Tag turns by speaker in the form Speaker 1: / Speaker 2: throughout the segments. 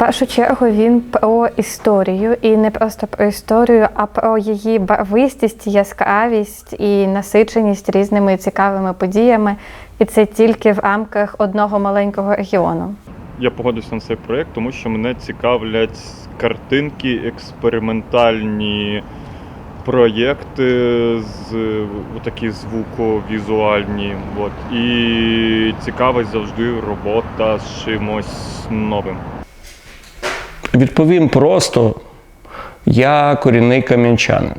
Speaker 1: першу чергу він про історію, і не просто про історію, а про її барвистість, яскравість і насиченість різними цікавими подіями. І це тільки в рамках одного маленького регіону.
Speaker 2: Я погодився на цей проєкт, тому що мене цікавлять картинки, експериментальні проєкти, з такі звуковізуальні. От. І цікавить завжди робота з чимось новим.
Speaker 3: Відповім просто: я корінний кам'янчанин.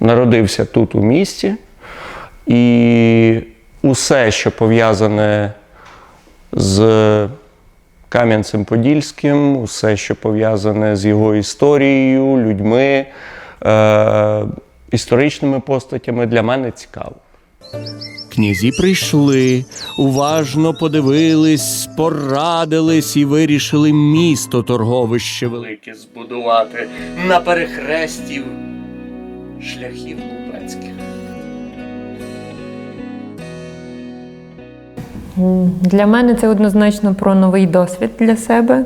Speaker 3: Народився тут у місті, і усе, що пов'язане з Кам'янцем-Подільським, усе, що пов'язане з його історією, людьми, е- історичними постатями, для мене цікаво.
Speaker 4: Князі прийшли, уважно подивились, порадились і вирішили місто торговище велике збудувати на перехрестів шляхів купецьких.
Speaker 5: Для мене це однозначно про новий досвід для себе,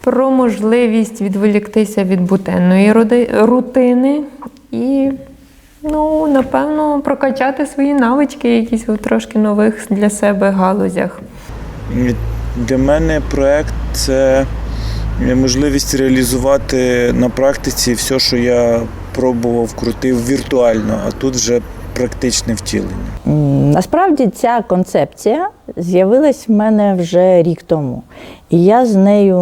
Speaker 5: про можливість відволіктися від буденної роди- рутини і, ну, напевно, прокачати свої навички, якісь у трошки нових для себе галузях.
Speaker 6: Для мене проект це можливість реалізувати на практиці все, що я пробував, крутив віртуально, а тут вже практичне втілення.
Speaker 7: Насправді ця концепція з'явилась в мене вже рік тому. І я з нею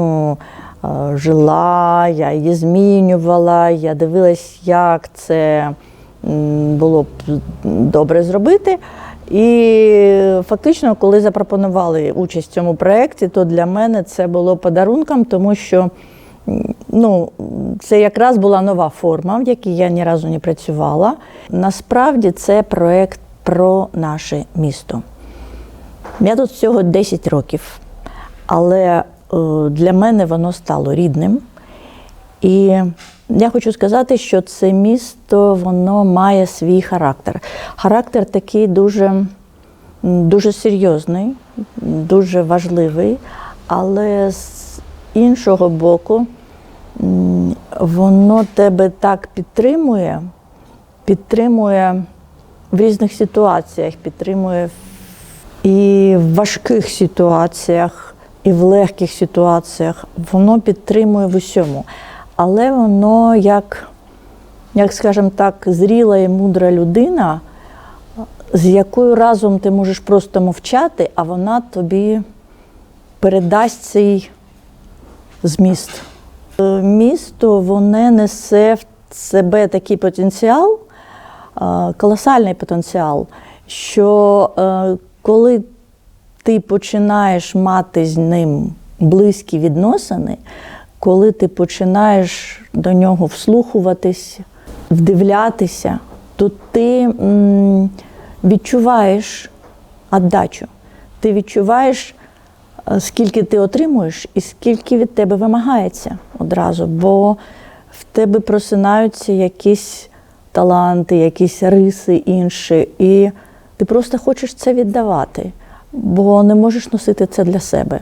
Speaker 7: е, жила, я її змінювала, я дивилась, як це було б добре зробити. І фактично, коли запропонували участь в цьому проєкті, то для мене це було подарунком, тому що ну, це якраз була нова форма, в якій я ні разу не працювала. Насправді це проєкт про наше місто. Я тут всього 10 років, але е, для мене воно стало рідним. І я хочу сказати, що це місто воно має свій характер. Характер такий дуже, дуже серйозний, дуже важливий, але з іншого боку, воно тебе так підтримує, підтримує в різних ситуаціях, підтримує і в важких ситуаціях, і в легких ситуаціях. Воно підтримує в усьому. Але воно як, як скажімо так, зріла і мудра людина, з якою разом ти можеш просто мовчати, а вона тобі передасть цей зміст. Е, Місто воно несе в себе такий потенціал, е, колосальний потенціал, що е, коли ти починаєш мати з ним близькі відносини, коли ти починаєш до нього вслухуватись, вдивлятися, то ти відчуваєш віддачу. Ти відчуваєш, е, скільки ти отримуєш і скільки від тебе вимагається одразу, бо в тебе просинаються якісь таланти, якісь риси інші, і ти просто хочеш це віддавати, бо не можеш носити це для себе.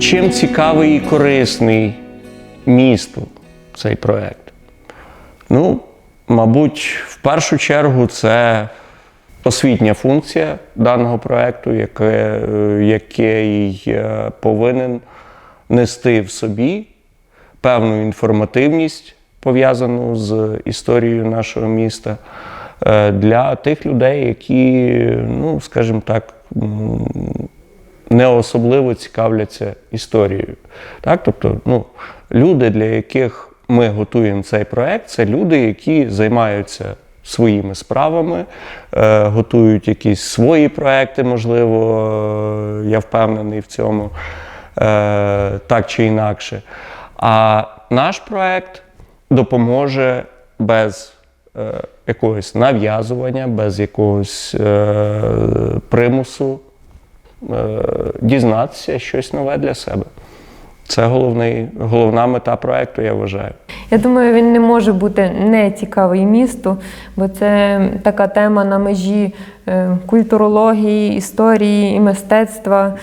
Speaker 3: Чим цікавий і корисний місту цей проєкт? Ну, мабуть, в першу чергу це освітня функція даного е, який е, повинен нести в собі певну інформативність, пов'язану з історією нашого міста, е, для тих людей, які, ну, скажімо так, не особливо цікавляться історією. Так? Тобто, ну, люди, для яких ми готуємо цей проект, це люди, які займаються своїми справами, е, готують якісь свої проекти, можливо, е, я впевнений в цьому, е, так чи інакше. А наш проект допоможе без якогось нав'язування, без якогось примусу дізнатися щось нове для себе. Це головний, головна мета проекту, я вважаю.
Speaker 5: Я думаю, він не може бути не цікавий місту, бо це така тема на межі е, культурології, історії і мистецтва.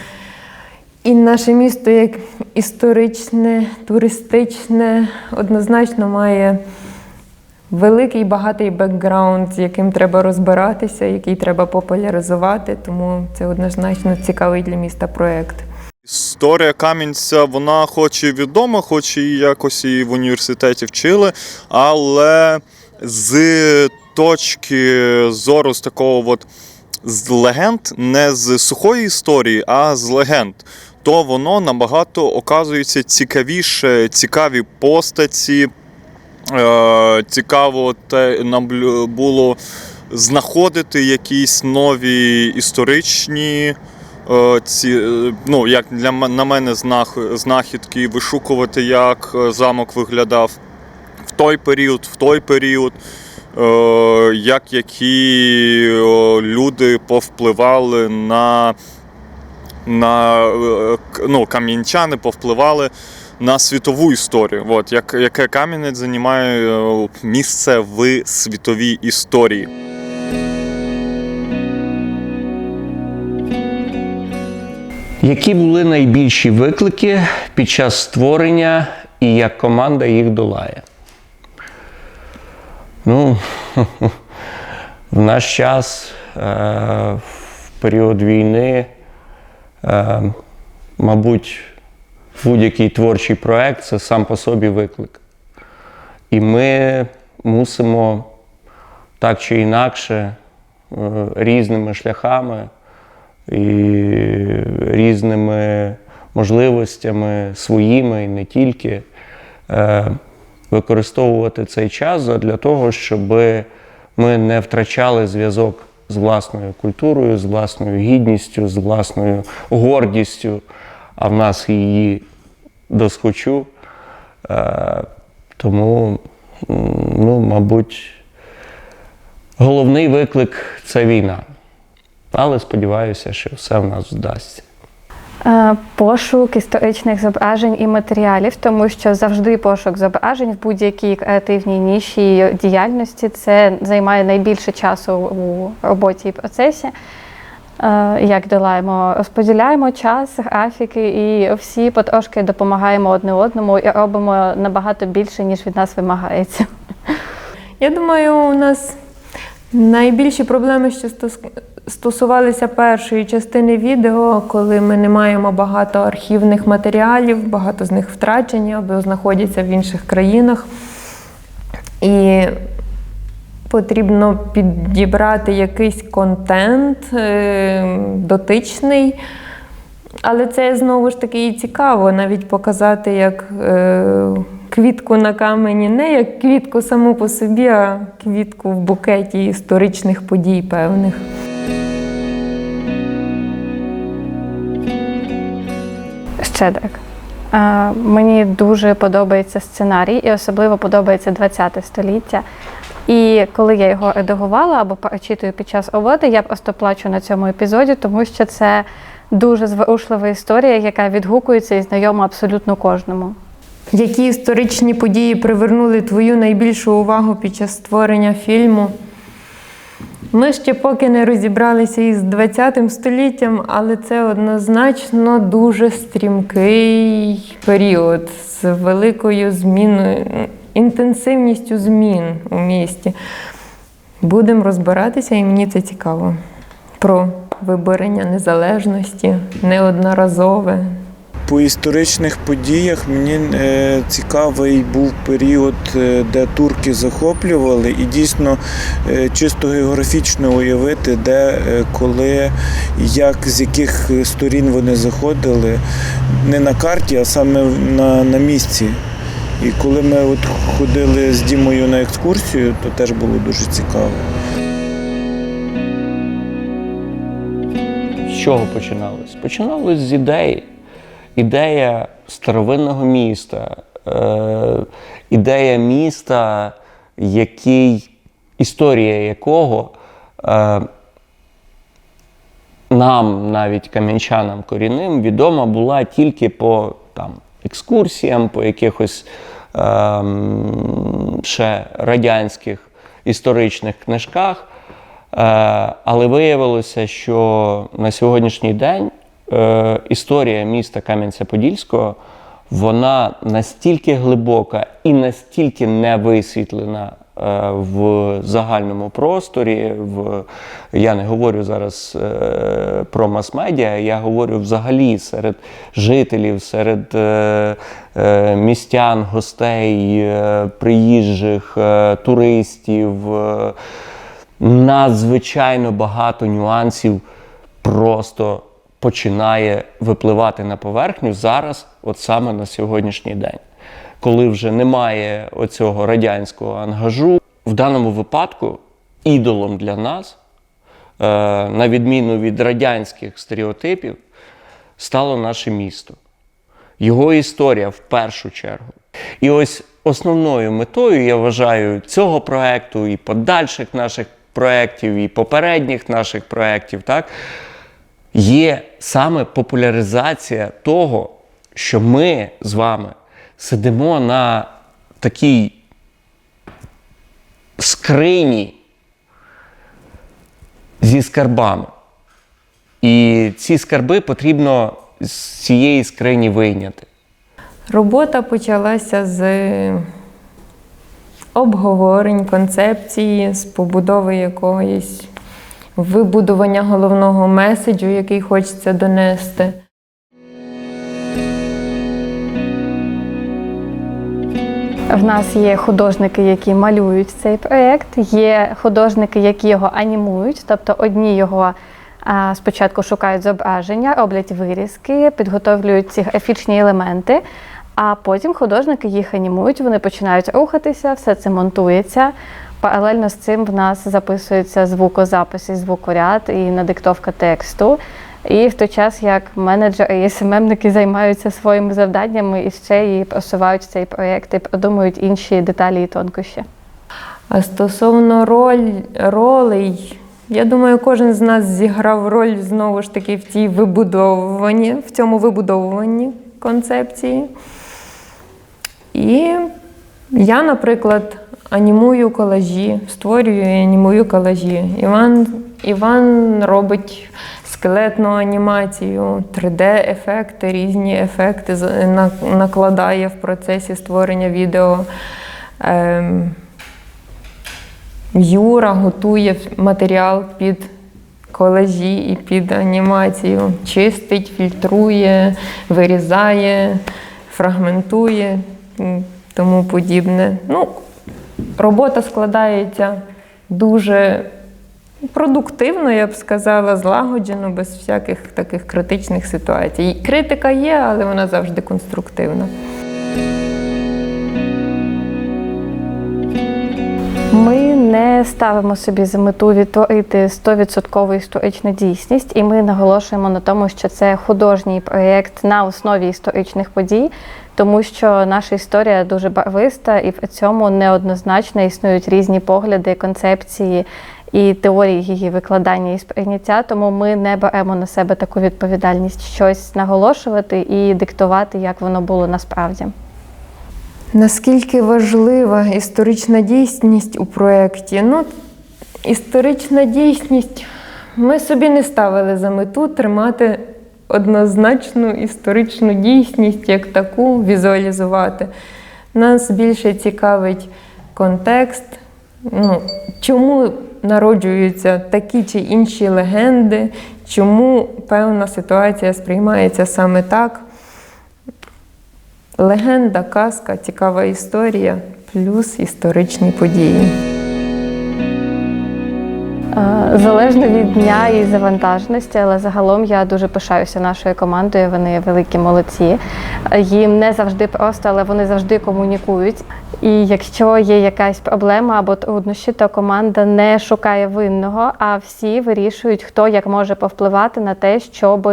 Speaker 5: І наше місто як історичне, туристичне, однозначно має великий багатий бекграунд, з яким треба розбиратися, який треба популяризувати. Тому це однозначно цікавий для міста проєкт.
Speaker 2: Історія Кам'янця, вона хоч і відома, хоч і якось і в університеті вчили, але з точки зору з такого от з легенд, не з сухої історії, а з легенд, то воно набагато оказується цікавіше, цікаві постаті. Е, цікаво те наблю- було знаходити якісь нові історичні. е, Ці, е, ну, як для на мене знахідки, вишукувати, як замок виглядав в той період, в той період, як які люди повпливали на, на ну, кам'янчани повпливали на світову історію. От, як, яке Кам'янець займає е, місце в світовій історії.
Speaker 3: Які були найбільші виклики під час створення і як команда їх долає? Ну, в наш час, е, в період війни, е, мабуть, будь-який творчий проект це сам по собі виклик. І ми мусимо так чи інакше е, різними шляхами і різними можливостями своїми і не тільки е, використовувати цей час для того, щоб ми не втрачали зв'язок з власною культурою, з власною гідністю, з власною гордістю, а в нас її досхочу. Е, тому, ну, мабуть, головний виклик це війна. Але сподіваюся, що все в нас вдасться.
Speaker 1: Е, Пошук історичних зображень і матеріалів, тому що завжди пошук зображень в будь-якій креативній ніші діяльності це займає найбільше часу у роботі і процесі. Е, Як долаємо, розподіляємо час, графіки, і всі потрошки допомагаємо одне одному і робимо набагато більше, ніж від нас вимагається.
Speaker 5: Я думаю, у нас найбільші проблеми, що стосувалися першої частини відео, коли ми не маємо багато архівних матеріалів, багато з них втрачені або знаходяться в інших країнах. І потрібно підібрати якийсь контент е, дотичний. Але це знову ж таки і цікаво, навіть показати як е, квітку на камені, не як квітку саму по собі, а квітку в букеті історичних подій певних.
Speaker 1: Щедрик. Е, Мені дуже подобається сценарій, і особливо подобається 20 століття. І коли я його редагувала або перечитую під час роботи, я просто плачу на цьому епізоді, тому що це дуже зворушлива історія, яка відгукується і знайома абсолютно кожному.
Speaker 5: Які історичні події привернули твою найбільшу увагу під час створення фільму? Ми ще поки не розібралися із 20 століттям, але це однозначно дуже стрімкий період з великою зміною, інтенсивністю змін у місті. Будемо розбиратися, і мені це цікаво. Про виборення незалежності, неодноразове,
Speaker 6: По історичних подіях мені е, цікавий був період, е, де турки захоплювали, і дійсно е, чисто географічно уявити, де, коли, як, з яких сторін вони заходили, не на карті, а саме на, на місці. І коли ми от ходили з Дімою на екскурсію, то теж було дуже цікаво.
Speaker 3: З чого починалось? Починалось з ідеї. Ідея старовинного міста, е, ідея міста, який, історія якого е, нам, навіть кам'янчанам корінним, відома була тільки по там, екскурсіям, по якихось ем, ще радянських історичних книжках. Е, але виявилося, що на сьогоднішній день е, історія міста Кам'янця-Подільського вона настільки глибока і настільки не висвітлена е, в загальному просторі. В, я не говорю зараз е, про мас-медіа, я говорю взагалі серед жителів, серед е, е, містян, гостей, е, приїжджих, е, туристів. Е, надзвичайно багато нюансів просто починає випливати на поверхню зараз, от саме на сьогоднішній день. Коли вже немає оцього радянського ангажу, в даному випадку ідолом для нас, е, на відміну від радянських стереотипів, стало наше місто. Його історія в першу чергу. І ось основною метою, я вважаю, цього проекту і подальших наших проєктів, і попередніх наших проєктів, так, є саме популяризація того, що ми з вами сидимо на такій скрині зі скарбами. І ці скарби потрібно з цієї скрині вийняти.
Speaker 5: Робота почалася з обговорень, концепції, з побудови якоїсь вибудування головного меседжу, який хочеться донести.
Speaker 1: В нас є художники, які малюють цей проєкт, є художники, які його анімують, тобто одні його спочатку шукають зображення, роблять вирізки, підготовлюють ці графічні елементи, а потім художники їх анімують, вони починають рухатися, все це монтується. Паралельно з цим в нас записується звукозапис і звукоряд і надиктовка тексту. І в той час як менеджери і СММники займаються своїми завданнями і ще і просувають цей проєкт і продумують інші деталі і тонкощі.
Speaker 5: А стосовно роль, ролей, я думаю, кожен з нас зіграв роль знову ж таки в тій вибудовуванні, в цьому вибудовуванні концепції. І я, наприклад, анімую колажі, створюю і анімую колажі. Іван, Іван робить скелетну анімацію, 3D-ефекти, різні ефекти накладає в процесі створення відео. Ем, Юра готує матеріал під колажі і під анімацію, чистить, фільтрує, вирізає, фрагментує тому подібне. Ну, робота складається дуже продуктивно, я б сказала, злагоджено, без всяких таких критичних ситуацій. Критика є, але вона завжди конструктивна.
Speaker 1: Ми не ставимо собі за мету відтворити 100% історичну дійсність, і ми наголошуємо на тому, що це художній проєкт на основі історичних подій, тому що наша історія дуже барвиста і при цьому неоднозначно існують різні погляди, концепції і теорії її викладання і сприйняття. Тому ми не беремо на себе таку відповідальність щось наголошувати і диктувати, як воно було насправді.
Speaker 5: Наскільки важлива історична дійсність у проєкті? Ну, історична дійсність. Ми собі не ставили за мету тримати однозначну історичну дійсність як таку, візуалізувати. Нас більше цікавить контекст, ну, чому народжуються такі чи інші легенди, чому певна ситуація сприймається саме так. Легенда, казка, цікава історія, плюс історичні події.
Speaker 1: Е, Залежно від дня і завантаженості, але загалом я дуже пишаюся нашою командою. Вони великі молодці. Їм не завжди просто, але вони завжди комунікують. І якщо є якась проблема або труднощі, то команда не шукає винного, а всі вирішують, хто як може повпливати на те, щоб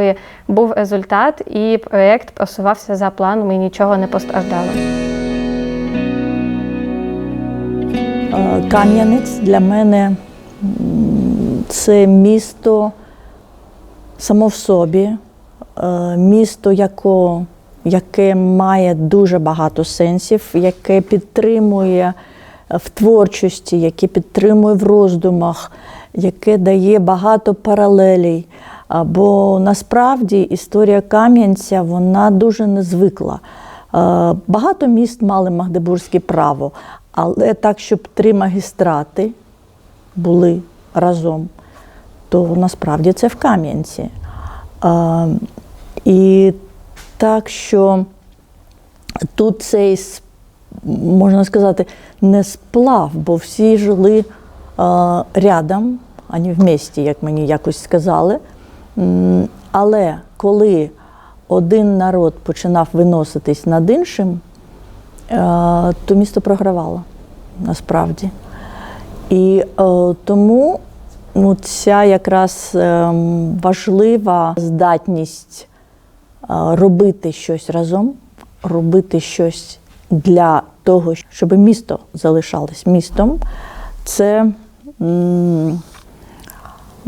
Speaker 1: був результат, і проєкт просувався за планом і нічого не постраждало.
Speaker 7: Е, Кам'янець для мене це місто само в собі, е, місто, яко, яке має дуже багато сенсів, яке підтримує в творчості, яке підтримує в роздумах, яке дає багато паралелей. Бо насправді історія Кам'янця вона дуже незвикла. Е, Багато міст мали Магдебурзьке право, але так, щоб три магістрати були разом, то насправді це в Кам'янці. І так, що тут цей, можна сказати, не сплав, бо всі жили рядом, а не в місті, як мені якось сказали. Але коли один народ починав виноситись над іншим, то місто програвало насправді. І е, тому ну, ця якраз ем, важлива здатність е, робити щось разом, робити щось для того, щоб місто залишалось містом, це ну,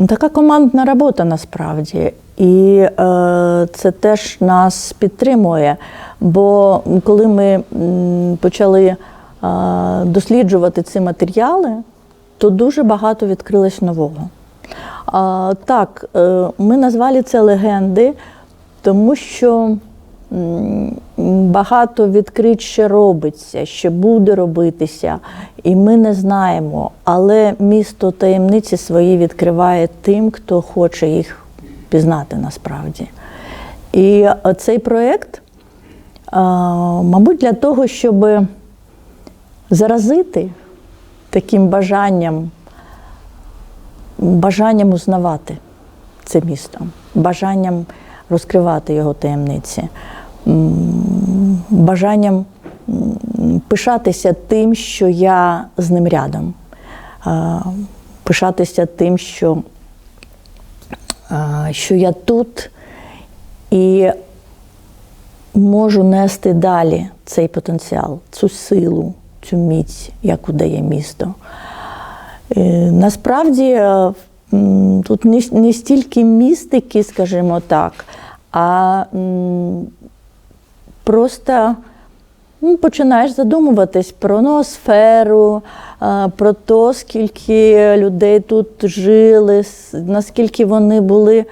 Speaker 7: така командна робота насправді. І е, це теж нас підтримує. Бо коли ми почали е, досліджувати ці матеріали, то дуже багато відкрилось нового. А, так, е, ми назвали це легенди, тому що багато відкрить ще робиться, ще буде робитися, і ми не знаємо. Але місто таємниці свої відкриває тим, хто хоче їх пізнати насправді. І е, цей проєкт, е, мабуть, для того, щоб заразити таким бажанням, бажанням узнавати це місто, бажанням розкривати його таємниці, бажанням пишатися тим, що я з ним рядом, пишатися тим, що, що я тут і можу нести далі цей потенціал, цю силу, цю міць, яку дає місто. Е, Насправді е, тут не, стільки містики, скажімо так, а просто ну, починаєш задумуватись про ноосферу, е, про те, скільки людей тут жили, наскільки вони були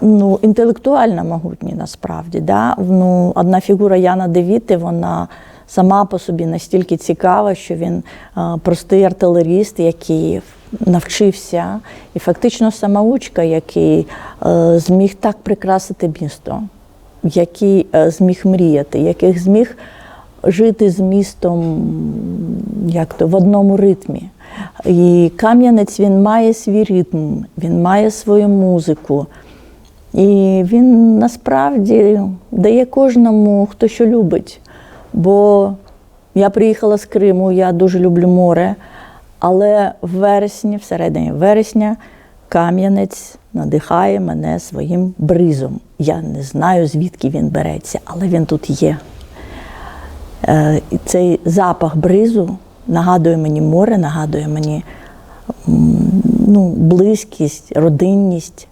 Speaker 7: ну, інтелектуально могутні насправді. Да? Ну, одна фігура Яна Девіти, вона сама по собі настільки цікава, що він е, простий артилеріст, який навчився, і фактично самоучка, який е, зміг так прикрасити місто, який е, зміг мріяти, який зміг жити з містом як то, в одному ритмі. І Кам'янець він має свій ритм, він має свою музику. І він насправді дає кожному, хто що любить. Бо я приїхала з Криму, я дуже люблю море, але в вересні, всередині вересня, Кам'янець надихає мене своїм бризом. Я не знаю, звідки він береться, але він тут є. Е, цей запах бризу нагадує мені море, нагадує мені ну, близькість, родинність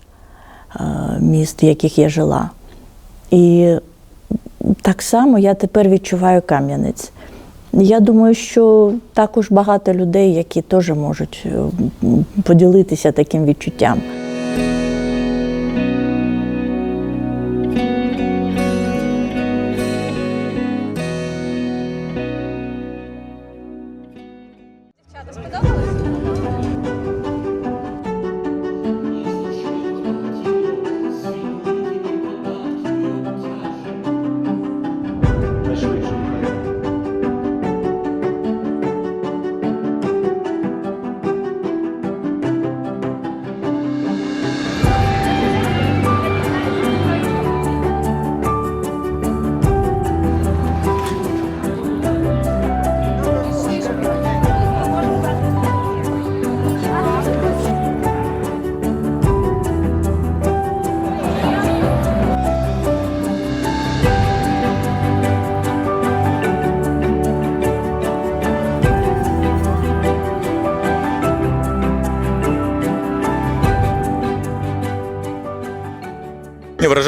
Speaker 7: е, міст, в яких я жила. І так само я тепер відчуваю Кам'янець. Я думаю, що також багато людей, які теж можуть е, поділитися таким відчуттям.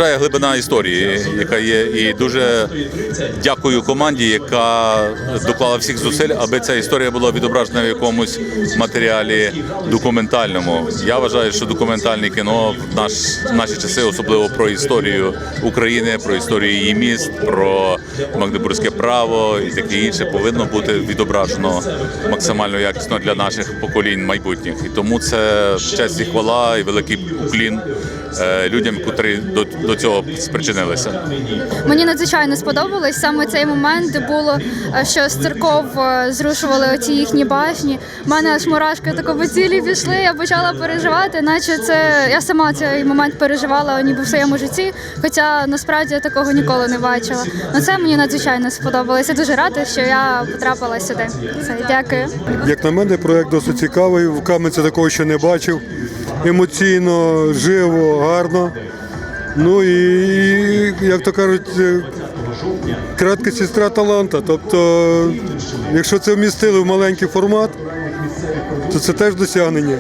Speaker 8: Вражає глибина історії, яка є, і дуже дякую команді, яка доклала всіх зусиль, аби ця історія була відображена в якомусь матеріалі документальному. Я вважаю, що документальне кіно в наш в наші часи, особливо про історію України, про історію її міст, про Магдебурзьке право і таке інше, повинно бути відображено максимально якісно для наших поколінь майбутніх. І тому це честь і хвала і великий уклін людям, котрі до, до цього спричинилися.
Speaker 9: Мені надзвичайно сподобалось саме цей момент, де було е, що з церков е, зрушували оці їхні башні. У мене аж мурашки тако по цілі пішли. Я почала переживати, наче це я сама цей момент переживала ніби в своєму житті. Хоча насправді я такого ніколи не бачила. Ну це мені надзвичайно сподобалось. Я дуже рада, що я потрапила сюди. Все, дякую.
Speaker 10: Як на мене, проєкт досить цікавий. В Кам'янці такого ще не бачив. Емоційно, живо, гарно. Ну і, як то кажуть, е, кратка сестра таланта. Тобто, якщо це вмістили в маленький формат, то це теж досягнення.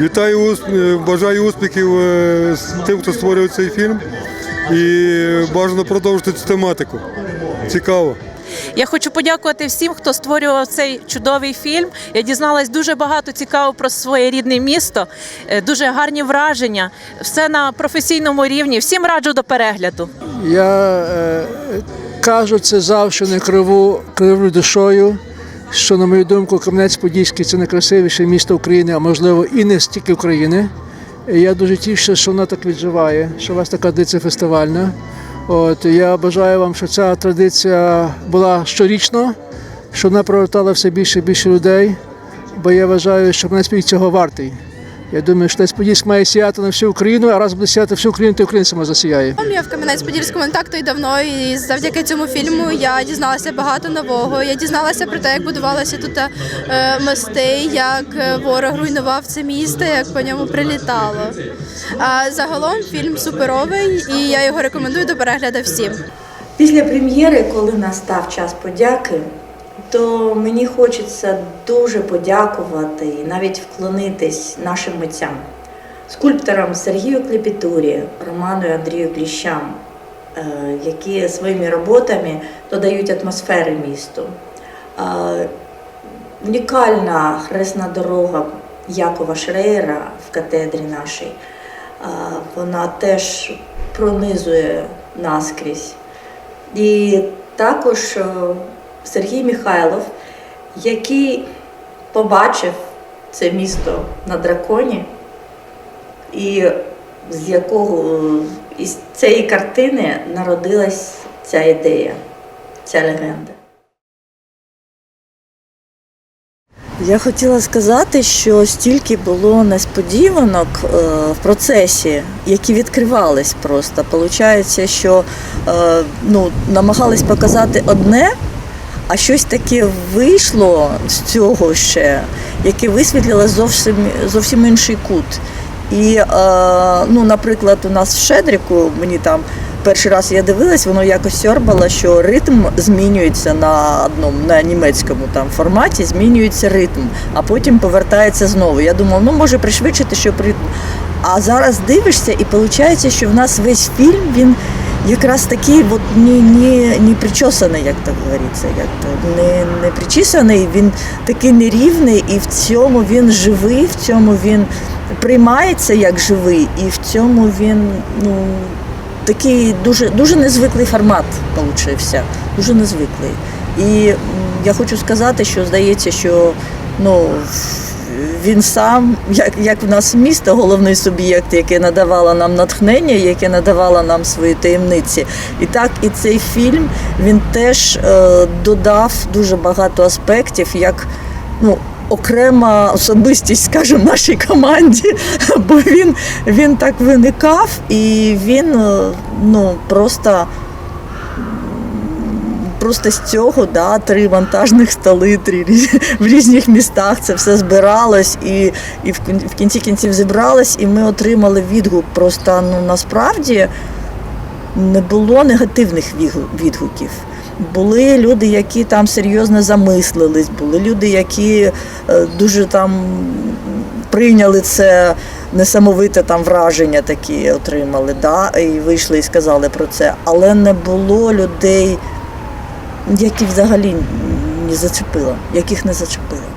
Speaker 10: Вітаю, е, бажаю успіхів е, з тим, хто створює цей фільм. І бажано продовжити цю тематику. Цікаво.
Speaker 11: Я хочу подякувати всім, хто створював цей чудовий фільм. Я дізналась дуже багато цікавого про своє рідне місто, е, дуже гарні враження. Все на професійному рівні. Всім раджу до перегляду.
Speaker 12: Я е, кажу це завжди не криву, кривлю душою, що, на мою думку, Кам'янець-Подільський це найкрасивіше місто України, а можливо і не стільки України. І я дуже тішуся, що воно так відживає, що у вас така традиція фестивальна. От, я бажаю вам, щоб ця традиція була щорічно, щоб вона привертала все більше і більше людей, бо я вважаю, що Кам'янець-Подільський цього вартий. Я думаю, що Кам'янець-Подільськ має сіяти на всю Україну, а раз буде сіяти всю Україну, то Україна сама засіяє.
Speaker 9: Я в Кам'янець-Подільському не так то й давно, і завдяки цьому фільму я дізналася багато нового. Я дізналася про те, як будувалися тут е, мости, як е, ворог руйнував це місто, як по ньому прилітало. А загалом фільм суперовий, і я його рекомендую до перегляду всім.
Speaker 7: Після прем'єри, коли настав час подяки, то мені хочеться дуже подякувати і навіть вклонитись нашим митцям, скульпторам Сергію Клепітурі, Роману і Андрію Кліщам, е, які своїми роботами додають атмосфери місту. Е, Унікальна хресна дорога Якова Шрейера в катедрі нашій. е, Вона теж пронизує наскрізь. І також Сергій Михайлов, який побачив це місто на драконі, і з якого із цієї картини народилась ця ідея, ця легенда. Я хотіла сказати, що стільки було несподіванок е, в процесі, які відкривались просто. Получається, що е, ну, намагались показати одне, а щось таке вийшло з цього ще, яке висвітлило зовсім, зовсім інший кут. І, е, ну, наприклад, у нас в Шедріку, мені там перший раз я дивилась, воно якось сьорбало, що ритм змінюється на одному, на німецькому там форматі, змінюється ритм, а потім повертається знову. Я думала, ну може пришвидшити, щоб ритм. А зараз дивишся, і виходить, що в нас весь фільм він якраз такий от не, не, не причесаний, як так говориться, як то не, не причесаний, він такий нерівний, і в цьому він живий, в цьому він приймається як живий, і в цьому він ну, такий дуже, дуже незвиклий формат получився, дуже незвиклий. І я хочу сказати, що здається, що ну, він сам, як, як в нас місто, головний суб'єкт, яке надавало нам натхнення, яке надавало нам свої таємниці. І так і цей фільм він теж е, додав дуже багато аспектів, як ну, окрема особистість, скажімо, нашій команді, бо він, він так виникав і він е, ну, просто. Просто з цього да, три вантажних столи три, в різних містах це все збиралось і, і в кінці кінців зібралось, і ми отримали відгук. Просто ну, насправді не було негативних відгуків. Були люди, які там серйозно замислились, були люди, які е, дуже там прийняли це несамовите там враження такі отримали, да, і вийшли і сказали про це. Але не було людей, які взагалі не зачепила, яких не зачепило.